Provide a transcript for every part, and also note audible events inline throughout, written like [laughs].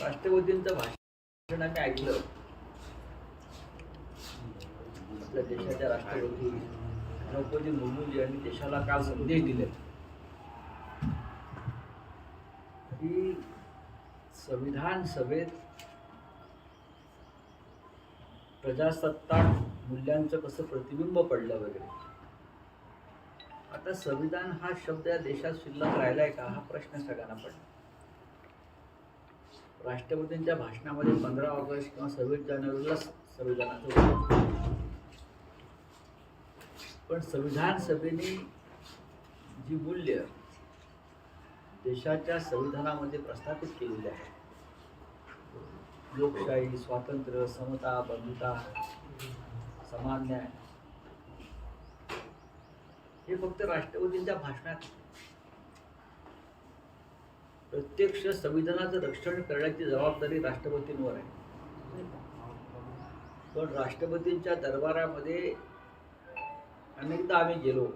राष्ट्रपतींचं भाषण आम्ही ऐकलं. आपल्या देशाच्या राष्ट्रपती द्रौपदी मुर्मू यांनी देशाला काल संदेश दिले? की संविधान सभेत प्रजासत्ताक मूल्यांचं कसं प्रतिबिंब पडलं वगैरे? आता संविधान हा शब्द या देशात शिल्लक राहिलाय का? हा प्रश्न सगळ्यांना पडला. राष्ट्रपतींच्या भाषणामध्ये पंधरा ऑगस्ट किंवा सव्वीस जानेवारीला संविधानाचं पण संविधान सभेने जी मूल्य देशाच्या संविधानामध्ये प्रस्थापित केलेली आहे लोकशाही स्वातंत्र्य समता बंधुता समान न्याय हे फक्त राष्ट्रपतींच्या भाषणात प्रत्यक्ष संविधानाचं रक्षण करण्याची जबाबदारी राष्ट्रपतींवर आहे. पण राष्ट्रपतींच्या दरबारामध्ये अनेकदा आम्ही गेलो.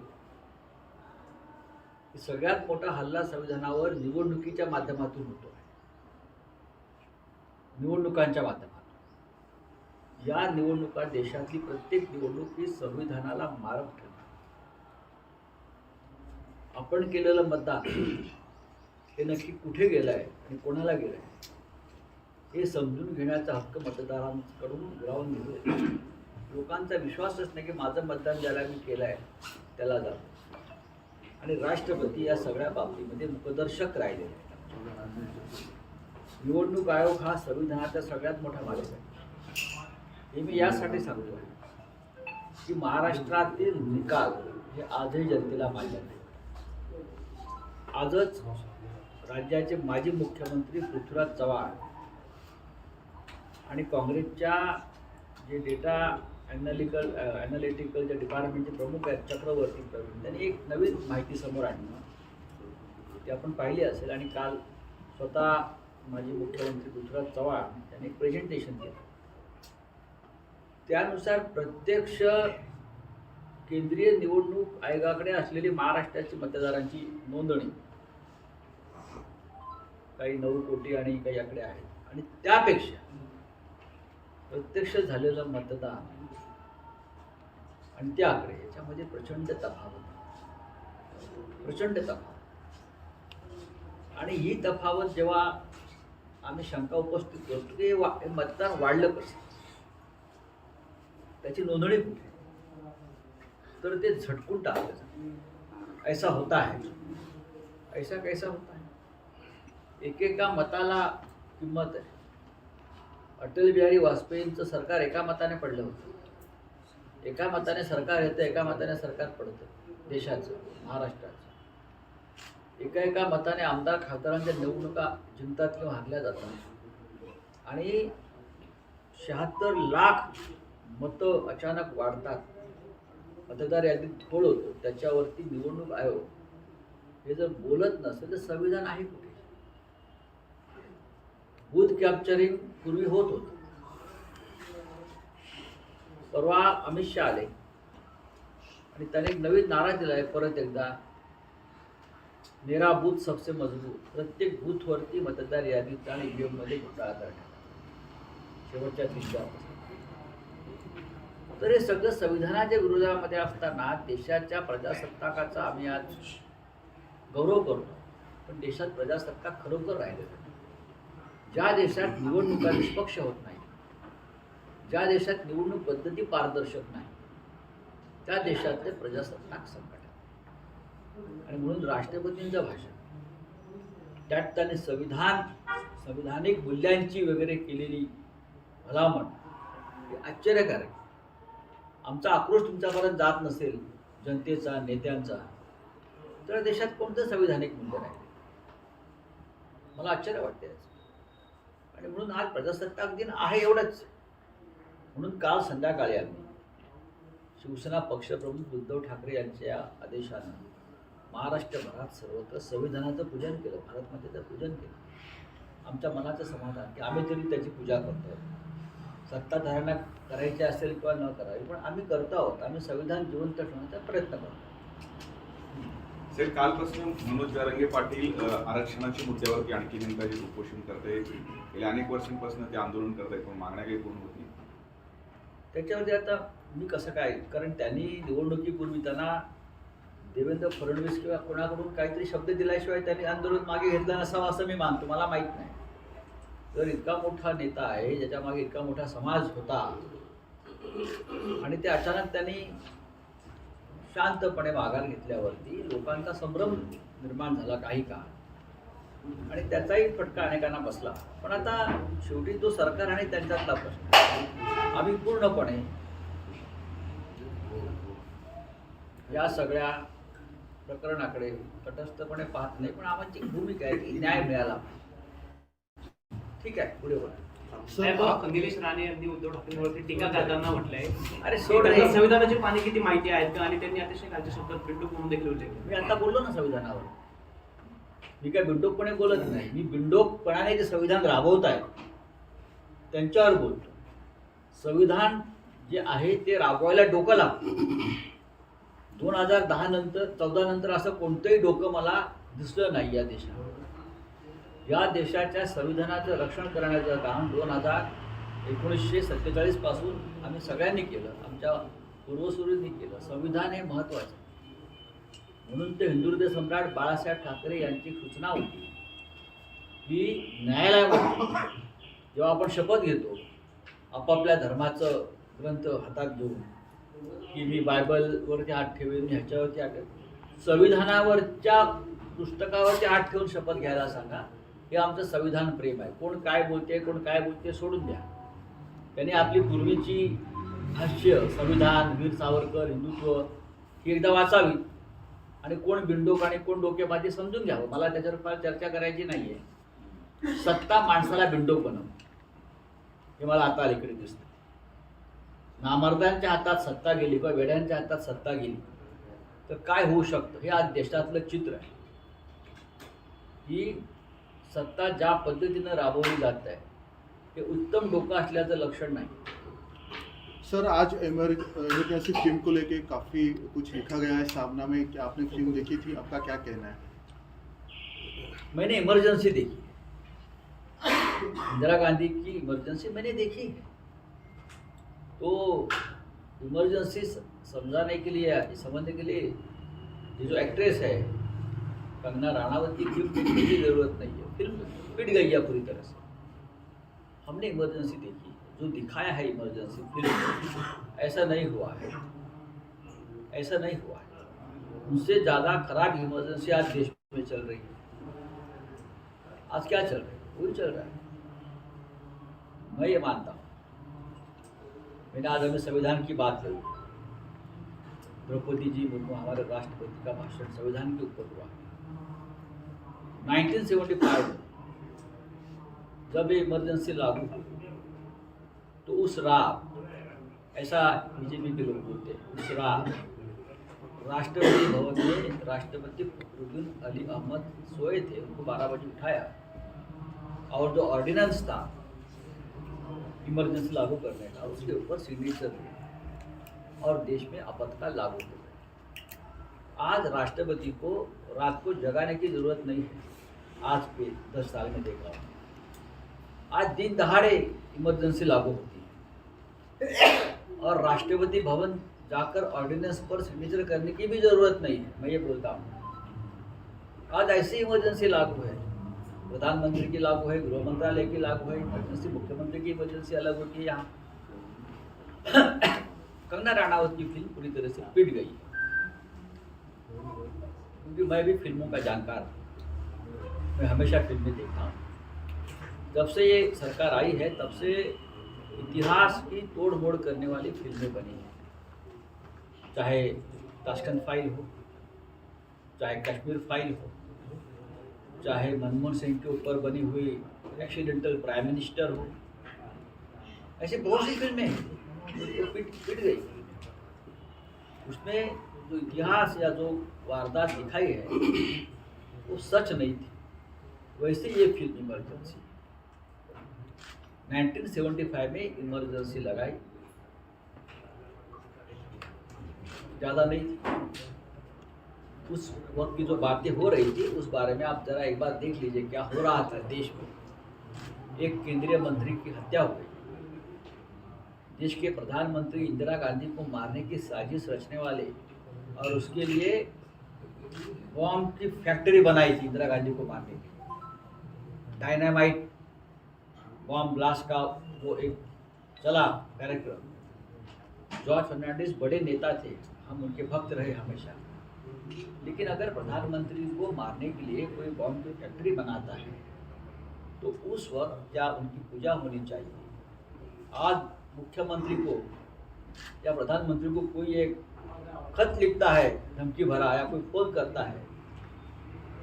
सगळ्यात मोठा हल्ला संविधानावर निवडणुकीच्या माध्यमातून होतो. निवडणुकांच्या माध्यमातून. या निवडणुका देशातली प्रत्येक निवडणूक ही संविधानाला मारक ठरणार. आपण केलेलं मतदान हे नक्की कुठे गेलं आहे आणि कोणाला गेलं आहे हे समजून घेण्याचा हक्क मतदारांकडून हिरावून घेतो लोकांचा विश्वासच नाही की माझं मतदान ज्याला मी केलं आहे त्याला जातो आणि राष्ट्रपती या सगळ्या बाबतीमध्ये मुखदर्शक राहिले. निवडणूक आयोग हा संविधानाचा सगळ्यात मोठा मालक आहे. हे मी यासाठी सांगतो आहे की महाराष्ट्रातील निकाल हे आजही जनतेला मान्य नाही आजच राज्याचे माजी मुख्यमंत्री पृथ्वीराज चव्हाण आणि काँग्रेसच्या जे डेटा ॲनालिकल ॲनालिटिकल ज्या डिपार्टमेंटचे प्रमुख आहेत चक्रवर्ती प्रवीण त्यांनी एक नवीन माहिती समोर आणली. ती आपण पाहिली असेल आणि काल स्वतः माजी मुख्यमंत्री पृथ्वीराज चव्हाण यांनी एक प्रेझेंटेशन केलं. त्यानुसार प्रत्यक्ष केंद्रीय निवडणूक आयोगाकडे असलेली महाराष्ट्राची मतदारांची नोंदणी काही नऊ कोटी आणि काही आकडे आहेत. आणि त्यापेक्षा प्रत्यक्ष झालेलं मतदान आणि ते आकडे याच्यामध्ये प्रचंड तफावत प्रचंड तफावत. आणि ही तफावत जेव्हा आम्ही शंका उपस्थित करतो की वा- मतदान वाढलं कसं? त्याची नोंदणी कुठे? तर ते झटकून टाकलं ऐसा होता है. ऐसा कैसा होता एकेका मताला किंमत आहे. अटल बिहारी वाजपेयींचं सरकार एका मताने पडलं होतं. एका मताने सरकार येतं एका मताने सरकार पडतं. देशाचं महाराष्ट्राचं. एका एका मताने आमदार खासदारांच्या निवडणुका जिंकतात किंवा हारल्या जातात. आणि शहात्तर लाख मतं अचानक वाढतात. मतदार यादीत खोड होतो. त्याच्यावरती निवडणूक आयोग हे जर बोलत नसेल तर संविधान आहे कुठे? बूथ कॅप्चरिंग पूर्वी होत होतं. परवा अमित शहा आले. आणि त्याने एक नवीन नारा दिला आहे परत एकदा. मेरा बूथ सबसे मजबूत. प्रत्येक बूथवरती मतदार यादीत आणि ईव्हीएम घोटाळा करण्यात शेवटच्या तिसऱ्या तर हे सगळं संविधानाच्या विरोधामध्ये असताना देशाच्या प्रजासत्ताकाचा आम्ही आज गौरव करतो. पण देशात प्रजासत्ताक खरोखर राहिलेलं ज्या देशात निवडणुका निष्पक्ष होत नाही ज्या देशात निवडणूक पद्धती पारदर्शक नाही त्या देशातले प्रजासत्ताक संकट आहे आणि म्हणून राष्ट्रपतींचं भाषण त्यात त्याने संविधान संविधानिक मूल्यांची वगैरे केलेली भलामण हे आश्चर्यकारक आमचा आक्रोश तुमच्यापर्यंत जात नसेल जनतेचा नेत्यांचा तर देशात कोणतं संविधानिक मूल्य राहिले? मला आश्चर्य वाटते याचं. आणि म्हणून आज प्रजासत्ताक दिन आहे एवढंच. म्हणून काल संध्याकाळी आम्ही शिवसेना पक्षप्रमुख उद्धव ठाकरे यांच्या आदेशानं महाराष्ट्रभरात सर्वत्र संविधानाचं पूजन केलं भारतमातेचं पूजन केलं. आमच्या मनाचं समाधान की आम्ही तरी त्याची पूजा करतो सत्ताधाऱ्यांना करायची असेल किंवा न करावी पण आम्ही करतो आहोत. आम्ही संविधान जिवंत ठेवण्याचा प्रयत्न करतो सर कालपासून मनोज जारंगे पाटील आरक्षणाच्या मुद्द्यावरती आणखी नेमका जे उपोषण करते गेल्या अनेक वर्षांपासून ते आंदोलन करतायत पण मागण्या काही पूर्ण होत नाही त्याच्यावरती आता मी कसं काय कारण त्यांनी निवडणुकीपूर्वी त्यांना देवेंद्र फडणवीस किंवा कोणाकडून काहीतरी शब्द दिल्याशिवाय त्यांनी आंदोलन मागे घेतलं नसावं असं मी मानतो मला माहीत नाही. तर इतका मोठा नेता आहे ज्याच्या मागे इतका मोठा समाज होता. आणि ते अचानक त्यांनी शांतपणे माघार घेतल्यावरती लोकांचा संभ्रम निर्माण झाला काही काळ. आणि त्याचाही फटका अनेकांना बसला. पण आता शेवटी तो सरकार आणि त्यांच्यातला प्रश्न आम्ही पूर्णपणे या सगळ्या प्रकरणाकडे तटस्थपणे पाहत नाही. पण आम्हाची भूमिका आहे की न्याय मिळाला ठीक आहे पुढे बोला निलेश राणे यांनी उद्धव ठाकरेंवरती टीका करताना म्हटलंय. अरे सोड संविधानाची पाणी किती माहिती आहेत का? आणि त्यांनी अतिशय खालच्या शब्दात बिंडूक म्हणून देखील उल्लेख. मी आता बोललो ना संविधानावर. मी काय बिंडोकपणे बोलत नाही. मी बिंडोकपणाने जे संविधान राबवत आहे त्यांच्यावर बोलतो. संविधान जे आहे ते राबवायला डोकं लागतं. दोन हजार दहा नंतर चौदा नंतर असं कोणतंही डोकं मला दिसलं नाही या देशात या देशाच्या संविधानाचं रक्षण करण्याचं काम दोन हजार एकोणीसशे सत्तेचाळीसपासून आम्ही सगळ्यांनी केलं. आमच्या पूर्वसुरींनी केलं. संविधान हे महत्त्वाचं म्हणून ते हिंदुहृदय सम्राट बाळासाहेब ठाकरे यांची सूचना होती. की न्यायालयामध्ये जेव्हा आपण शपथ घेतो आपापल्या धर्माचं ग्रंथ हातात घेऊन की मी बायबलवरती हात ठेवेन मी ह्याच्यावरती हात संविधानावरच्या पुस्तकावरती हात ठेवून शपथ घ्यायला सांगा. हे आमचं संविधान प्रेम आहे. कोण काय बोलते कोण काय बोलते सोडून द्या. त्यांनी आपली पूर्वीची भाष्य संविधान वीर सावरकर हिंदुत्व ही एकदा वाचावी. आणि कोण बिंडोक आणि कोण डोकेबाजी समजून घ्यावं. मला त्याच्यावर फार चर्चा करायची नाही आहे सत्ता माणसाला बिंडोक बनव. हे मला आता अलीकडे दिसतं नामर्दांच्या हातात सत्ता गेली किंवा वेड्यांच्या हातात सत्ता गेली तर काय होऊ शकतं? हे आज देशातलं चित्र आहे. ही सत्ता ज्या पद्धतीनं राबवली जात आहे ते उत्तम डोकं असल्याचं लक्षण नाही. सर आज इमरजेंसी फ़िल्म को लेके काफ़ी कुछ लिखा गया है सामना में क्या आपने फ़िल्म देखी थी? आपका क्या कहना है? मैंने इमरजेंसी देखी। इंदिरा गांधी की इमरजेंसी मैंने देखी। तो इमरजेंसी समझाने के लिए समझने के लिए ये जो एक्ट्रेस है कंगना राणावत की फ़िल्म देखने की ज़रूरत नहीं है। फ़िल्म पिट गई है पूरी तरह से। हमने इमरजेंसी देखी जो दिखाया है इमरजेंसी फ़िल्म ऐसा नहीं हुआ है। ऐसा नहीं हुआ है। उससे ज़्यादा खराब इमरजेंसी आज देश में चल रही है। आज क्या चल रहा है? वही चल रहा है। मैं ये मानता हूँ। मैंने आज हमें संविधान की बात करी द्रौपदी जी मुर्मू हमारे राष्ट्रपति का भाषण संविधान के ऊपर हुआ। 1975 जब ये इमरजेंसी लागू हुई तो उस रात, ऐसा बीजेपी के लोग बोलते हैं, उस रात राष्ट्रपति भवन में राष्ट्रपति फखरुद्दीन अली अहमद सोए थे, उनको बारह बजे उठाया, और जो ऑर्डिनेंस था, इमरजेंसी लागू करने का, उसके ऊपर सिग्नेचर और देश में आपातकाल लागू हो गया आज राष्ट्रपति को रात को जगाने की ज़रूरत नहीं है। आज के दस साल में देख हूँ। आज दिन दहाड़े इमरजेंसी लागू होती है। और राष्ट्रपति भवन जाकर ऑर्डिनेंस पर सिग्नेचर करने की भी ज़रूरत नहीं है, मैं ये बोलता हूँ। आज ऐसी इमरजेंसी लागू है। प्रधानमंत्री की लागू है, गृह मंत्रालय की लागू है इमरजेंसी मुख्यमंत्री की इमरजेंसी अलग होती है यहाँ। कंगना राणावत की फ़िल्म पूरी तरह से पिट गई क्योंकि मैं भी फ़िल्मों का जानकार हूँ। मैं हमेशा फ़िल्में देखता हूँ। जब से ये सरकार आई है, तब से इतिहास की तोड़ मोड़ करने वाली फ़िल्में बनी हैं। चाहे ताशकंद फ़ाइल हो, चाहे कश्मीर फ़ाइल हो, चाहे मनमोहन सिंह के ऊपर बनी हुई एक्सीडेंटल प्राइम मिनिस्टर हो, ऐसी बहुत सी फ़िल्में जो पिट पिट गई उसमें जो इतिहास या जो वारदात दिखाई है, वो सच नहीं थी। वैसे ये फ़िल्म इमरजेंसी 1975 में इमरजेंसी लगाई। ज़्यादा नहीं थी। उस वक्त की जो बातें हो रही थी, उस बारे में आप जरा एक बार देख लीजिए क्या हो रहा था देश में। एक केंद्रीय मंत्री की हत्या हो गई। देश के प्रधानमंत्री इंदिरा गांधी को मारने की साजिश रचने वाले और उसके लिए बॉम्ब की फैक्ट्री बनाई थी इंदिरा गांधी को मारने की। डायनामाइट बॉम्ब ब्लास्ट का वो एक चला कैरेक्टर जॉर्ज फर्नांडिस बड़े नेता थे, हम उनके भक्त रहे हमेशा। लेकिन अगर प्रधानमंत्री को मारने के लिए कोई बॉम्ब की फैक्ट्री बनाता है तो उस वक्त क्या उनकी पूजा होनी चाहिए? आज मुख्यमंत्री को या प्रधानमंत्री को कोई एक खत लिखता है, धमकी भरा या कोई फ़ोन करता है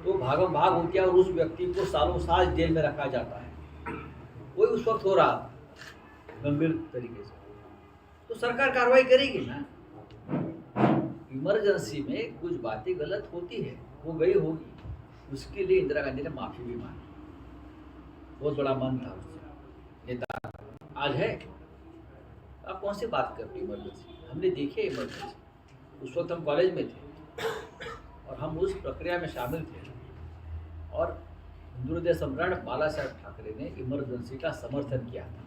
तो भागम भाग है और उस व्यक्ति को सालों साल जेल में रखा जाता है। वही उस वक्त हो रहा था गंभीर तरीके से। तो सरकार कार्रवाई करेगी ना? इमरजेंसी में कुछ बातें गलत होती है वो गई होगी। उसके लिए इंदिरा गांधी ने माफ़ी भी मांगी। बहुत बड़ा मन था उससे नेता आज है। आप कौन सी बात कर रहे इमरजेंसी हमने देखी इमरजेंसी। उस वक्त हम कॉलेज में थे और हम उस प्रक्रिया में शामिल थे। और हिंदू हृदय सम्राट बाला ठाकरे ने इमरजेंसी का समर्थन किया था।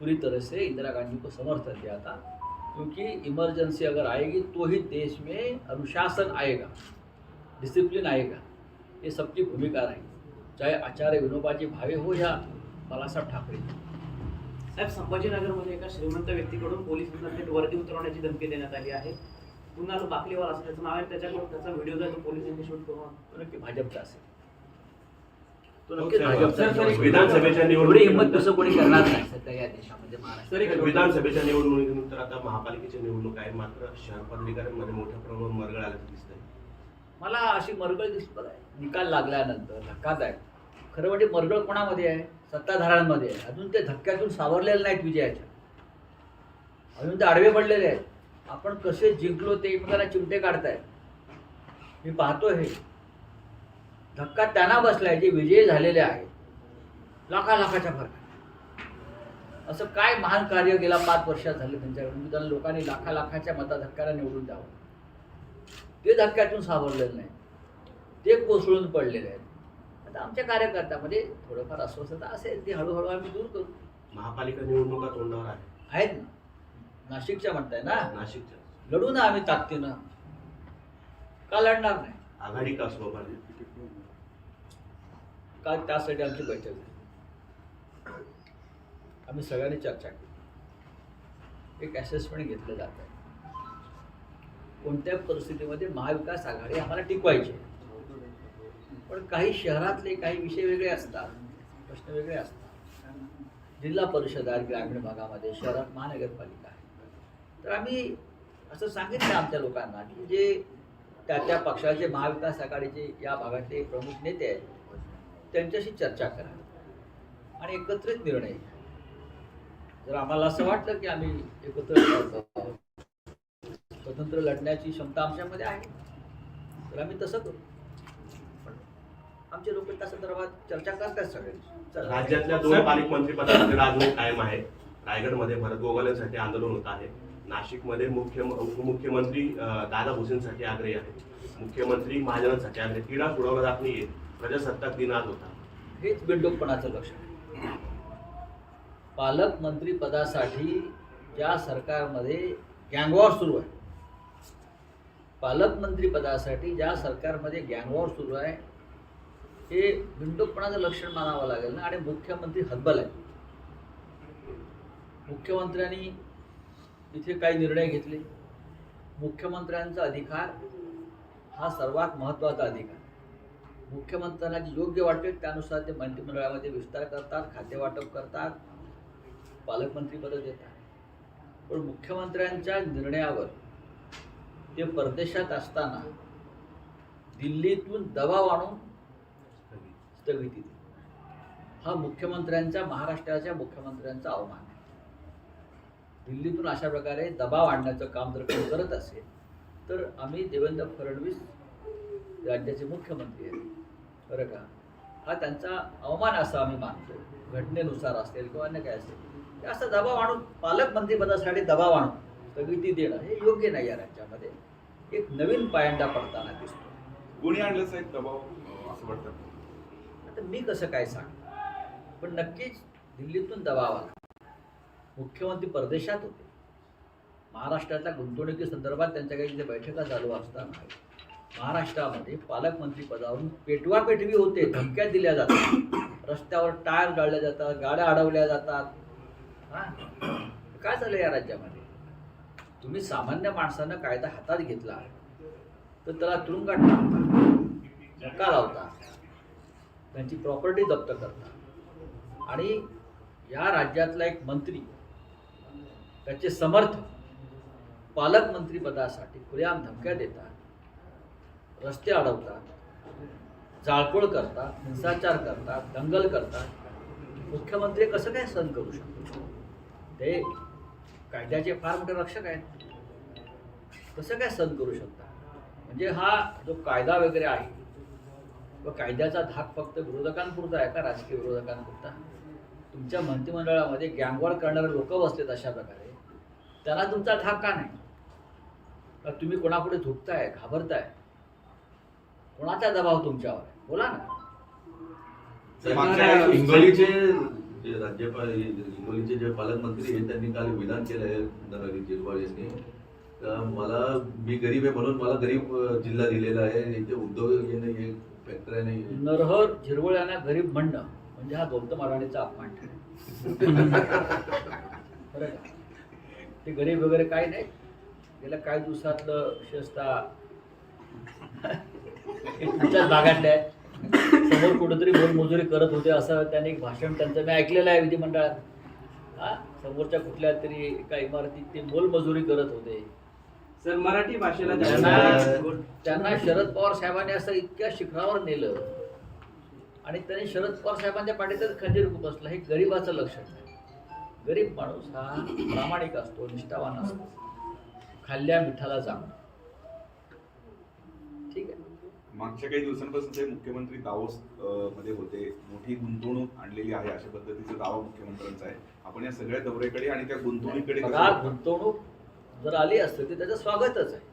पूरी तरह से इंदिरा गांधी को समर्थन दिया था क्योंकि इमरजेंसी अगर आएगी तो ही देश में अनुशासन आएगा डिसिप्लिन आएगा ये सबकी भूमिका रही चाहे आचार्य विनोबाजी भावे हो या बालासाहेब ठाकरे साहेब संभाजीनगरमध्ये एका श्रीमंत व्यक्तीकडून पोलिसांना थेट वर्दी उतरवण्याची धमकी देण्यात आली आहे. पुन्हा बाकलीवाला असं त्याचं नाव आहे त्याच्याकडून त्याचा व्हिडिओ जो आहे तो पोलिसांनी शूट करून तो नक्की भाजपचा असेल. तो हो, नक्कीच भाजपचा सर. विधानसभेच्या एवढी निवडणुकीनंतर- हिंमत कसं कोणी करणार नाही सध्या या देशामध्ये महाराष्ट्र सर एक विधानसभेच्या निवडणुकीनंतर आता महापालिकेची निवडणूक आहे. मात्र शहर पदाधिकाऱ्यांमध्ये मोठ्या प्रमाणावर मरगळ आल्याचं दिसतंय. मला अशी मरगळ दिसत आहे निकाल लागल्यानंतर धक्कादायक खरं म्हणजे मरगळ कोणामध्ये आहे? सत्ताधाऱ्यांमध्ये आहे. अजून ते धक्क्यातून सावरलेले नाहीत विजयाच्या. अजून ते आडवे पडलेले आहेत. आपण कसे जिंकलो ते एकमेकांना चिमटे काढतायत मी पाहतोय हे. धक्का त्यांना बसलाय जे विजयी झालेले आहेत. लाखा लाखाच्या फरक असं काय महान कार्य गेला पाच वर्षात झाले त्यांच्याकडे म्हणजे त्यांना लोकांनी लाखा लाखाच्या मता धक्क्याला निवडून द्यावं. ते धक्क्यातून सावरलेलं नाही. ते कोसळून पडलेले आहेत. आता आमच्या कार्यकर्त्यामध्ये थोडंफार अस्वस्थता असेल. ती हळूहळू आम्ही दूर करू. महापालिका निवडणुका तोंडावर आहे आहेत ना? नाशिकच्या म्हणताय ना? नाशिकच्या. लढू ना आम्ही ताकदीनं. का लढणार नाही? आघाडी का स्वभाव काल त्यासाठी आमची बैठक झाली? आम्ही सगळ्यांनी चर्चा केली. एक असेसमेंट घेतलं जात आहे कोणत्या परिस्थितीमध्ये महाविकास आघाडी आम्हाला टिकवायची. पण काही शहरातले काही विषय वेगळे असतात प्रश्न वेगळे असतात. जिल्हा परिषद आहे ग्रामीण भागामध्ये शहरात महानगरपालिका तर आम्ही असं सांगितलं आमच्या लोकांना की जे त्या त्या पक्षाचे महाविकास आघाडीचे या भागातले प्रमुख नेते आहेत त्यांच्याशी चर्चा करा आणि एकत्रित निर्णय जर आम्हाला असं वाटलं की आम्ही एकत्र स्वतंत्र लढण्याची क्षमता आमच्यामध्ये आहे तर आम्ही तसं करू. पण आमचे लोक त्या संदर्भात चर्चा करतात सगळे. राज्यातल्या दोन पालकमंत्री पदासाठी राजमोह कायम आहे. रायगडमध्ये भरत गोगालेंसाठी आंदोलन होत आहे. नाशिकमध्ये मुख्य उपमुख्यमंत्री दादा भुसेंसाठी आग्रही आहेत. मुख्यमंत्री महाजनांसाठी आग्रही क्रीडा सोडवला जात नाहीये प्रजासत्ताक दिन आज होता. हेच बिंडोकपणाचं लक्षण आहे? पालकमंत्री पदासाठी ज्या सरकारमध्ये गँगवॉर सुरू आहे पालकमंत्री पदासाठी ज्या सरकारमध्ये गँगवॉर सुरू आहे हे बिंडोकपणाचं लक्षण मानावं लागेल ना? आणि मुख्यमंत्री हतबल आहे मुख्यमंत्र्यांनी इथे काही निर्णय घेतले. मुख्यमंत्र्यांचा अधिकार हा सर्वात महत्त्वाचा अधिकार. मुख्यमंत्र्यांना जे योग्य वाटेल त्यानुसार ते मंत्रिमंडळामध्ये विस्तार करतात खातेवाटप करतात पालकमंत्रीपदं देतात. पण मुख्यमंत्र्यांच्या निर्णयावर ते परदेशात असताना दिल्लीतून दबाव आणून स्थगिती हा मुख्यमंत्र्यांचा महाराष्ट्राच्या मुख्यमंत्र्यांचा अवमान आहे. दिल्लीतून अशा प्रकारे दबाव आणण्याचं काम जर कोणी करत असेल तर आम्ही देवेंद्र फडणवीस राज्याचे मुख्यमंत्री आहेत. बरं का? हा त्यांचा अवमान असा आम्ही मानतो. घटनेनुसार असेल किंवा अन्य काय असेल. असा दबाव आणून पालकमंत्रीपदासाठी दबाव आणून स्थगिती देणं हे योग्य नाही या राज्यामध्ये. एक नवीन पायंडा पडताना दिसतो. कोणी आणलं साहेब दबाव? असं वाटतं. आता मी कसं काय सांग? पण नक्कीच दिल्लीतून दबाव आला. मुख्यमंत्री परदेशात होते. महाराष्ट्रातल्या गुंतवणुकी संदर्भात त्यांच्या काही तिथे बैठका चालू असताना महाराष्ट्रामध्ये पालकमंत्री पदावरून पेटवापेटवी होते धमक्या दिल्या जातात. रस्त्यावर टायर गाळल्या जातात गाड्या अडवल्या जातात. हा? काय झालं या राज्यामध्ये? तुम्ही सामान्य माणसानं कायदा हातात घेतला तर त्याला तुरुंगात टाकता धक्का लावता त्यांची प्रॉपर्टी जप्त करता. आणि या राज्यातला एक मंत्री त्याचे समर्थक पालकमंत्रीपदासाठी खुलेआम धमक्या देतात रस्ते अडवतात जाळपोळ करतात हिंसाचार करतात दंगल करतात. मुख्यमंत्री कसं काय सहन करू शकतो ते कायद्याचे फार मोठे रक्षक आहेत. कसं काय सहन करू शकता म्हणजे हा जो कायदा वगैरे आहे व कायद्याचा धाक फक्त विरोधकांपुरता आहे का राजकीय विरोधकांपुरता? तुमच्या मंत्रिमंडळामध्ये गँगवॉर करणारे लोक बसलेत अशा प्रकारे. त्यांना तुमचा धाक का नाही. का तुम्ही कोणापुढे झुकताय घाबरताय? कोणाचा दबाव तुमच्यावर आहे? बोला ना. हिंगोलीचे जे राज्यपाल हिंगोलीचे जे पालकमंत्री आहेत त्यांनी काल विधान केलं आहे नरहरी झिरवाळ यांनी. तर मला मी गरीब आहे म्हणून मला गरीब जिल्हा दिलेला आहे. इथे उद्योग येणं हे फॅक्टरी नाही नरहर झिरवळ यांना गरीब म्हणणं म्हणजे हा गौतम अडाणीचा अपमान ठरेल. [laughs] ते गरीब वगैरे काही नाही. गेल्या काही दिवसातलं विशेषतः तुमच्याच भागातले आहे समोर कुठेतरी मोलमजुरी करत होते असं त्यांनी एक भाषण त्यांचं मी ऐकलेलं आहे विधिमंडळात. हा? समोरच्या कुठल्या तरी एका इमारतीत ते मोलमजुरी करत होते. सर मराठी भाषेला त्यांना शरद पवार साहेबांनी असं इतक्या शिखरावर नेलं. आणि त्यांनी शरद पवार साहेबांच्या पाठीतच खंजीर बसला हे गरीबाचं लक्षण आहे. गरीब माणूस हा प्रामाणिक असतो निष्ठावान असतो. खाल्ल्या मिठाला जाणं ठीक आहे. मागच्या काही दिवसांपासून ते मुख्यमंत्री दावोस मध्ये होते. मोठी गुंतवणूक आणलेली आहे अशा पद्धतीचा दावा मुख्यमंत्र्यांचा आहे. आपण या सगळ्या दौऱ्याकडे आणि त्या गुंतवणुकीकडे? गुंतवणूक जर आली असते तर त्याचं स्वागतच आहे.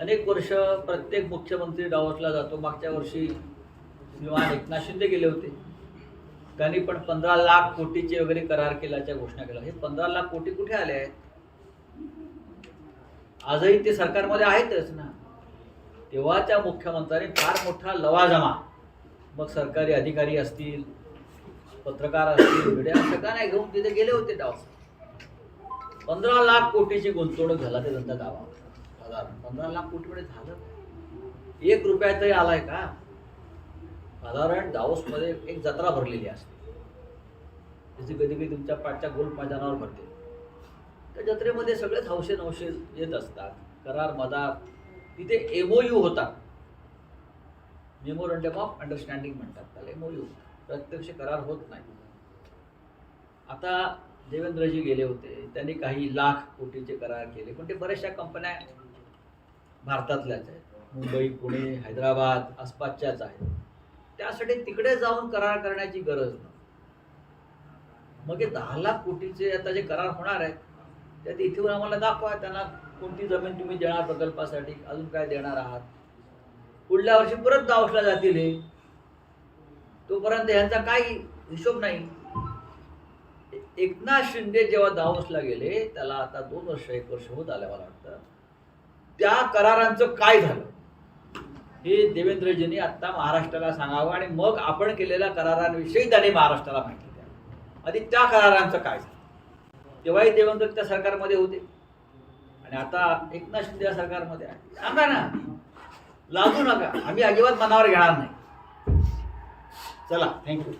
अनेक वर्ष प्रत्येक मुख्यमंत्री डावसला जातो. मागच्या वर्षी श्रीमान एकनाथ शिंदे गेले होते. त्यांनी पण पंधरा लाख कोटीचे वगैरे करार केल्याच्या घोषणा केल्या. हे पंधरा लाख कोटी कुठे आले आहेत? आजही ते सरकारमध्ये आहेतच ना. तेव्हाच्या मुख्यमंत्र्यांनी फार मोठा लवाजमा. मग सरकारी अधिकारी असतील पत्रकार असतील मीडिया सगळ्यांना नाही घेऊन तिथे गेले होते डाव? पंधरा लाख कोटीची गुंतवणूक झाला ते त्यांचा दावा पंधरा लाख कोटीमध्ये झालं. एक रुपया तरी आलाय का? साधारण दावोसमध्ये एक जत्रा भरलेली असते. त्याची कधी कधी तुमच्या पाठच्या गोल मैदानावर भरते. त्या जत्रेमध्ये सगळेच हौशे नवशे येत असतात. करार मदार तिथे एमओयू होतात मेमोरंडम ऑफ अंडरस्टँडिंग म्हणतात त्याला. एमओयू प्रत्यक्ष करार होत नाही. आता देवेंद्रजी गेले होते. त्यांनी काही लाख कोटीचे करार केले. पण ते बऱ्याचशा कंपन्या भारतातल्याच आहेत. मुंबई पुणे हैदराबाद आसपासच्याच आहेत. त्यासाठी तिकडे जाऊन करार करण्याची गरज नाही. मग हे दहा लाख कोटीचे आता जे करार होणार आहेत त्यात इथेवर आम्हाला दाखवा त्यांना कोणती जमीन तुम्ही देणार प्रकल्पासाठी अजून काय देणार आहात? पुढल्या वर्षी परत दावसला जातील हे. तोपर्यंत ह्यांचा काही हिशोब नाही. एकनाथ शिंदे जेव्हा दावसला गेले त्याला आता दोन वर्ष एक वर्ष होत आल्या मला वाटतं. त्या करारांचं काय झालं? हे देवेंद्रजींनी आत्ता महाराष्ट्राला सांगावं आणि मग आपण केलेल्या करारांविषयी त्यांनी महाराष्ट्राला माहिती द्यावी. आधी त्या करारांचं काय झालं? तेव्हाही देवेंद्र त्या सरकारमध्ये होते. आणि आता एकनाथ शिंदे या सरकारमध्ये आहे सांगा ना. लागू नका. आम्ही अजिबात मनावर घेणार नाही. चला थँक्यू